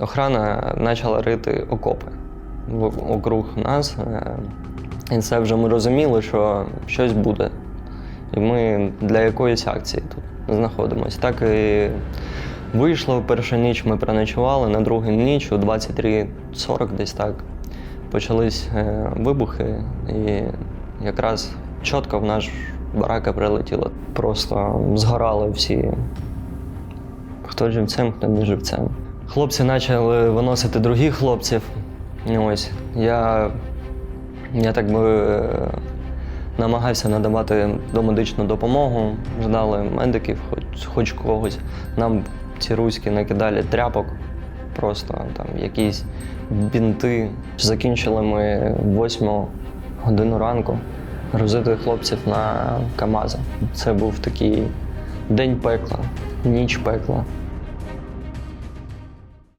Охрана почала рити окопи округ нас. е, І це вже ми розуміли, що щось буде. І ми для якоїсь акції тут знаходимося. Так і вийшло. Першу ніч ми проночували, на другу ніч о 23.40 десь так почались е, вибухи, і якраз чітко в наш барака прилетіло. Просто згорали всі хто живцем, хто не живцем. Хлопці почали виносити других хлопців. Ось. Я, я так би е, намагався надавати домедичну допомогу, ждали медиків, хоч, хоч когось. Нам ці руські накидали тряпок, просто там якісь бінти. Закінчили ми в 8 годину ранку грузити хлопців на КАМАЗи. Це був такий день пекла, ніч пекла.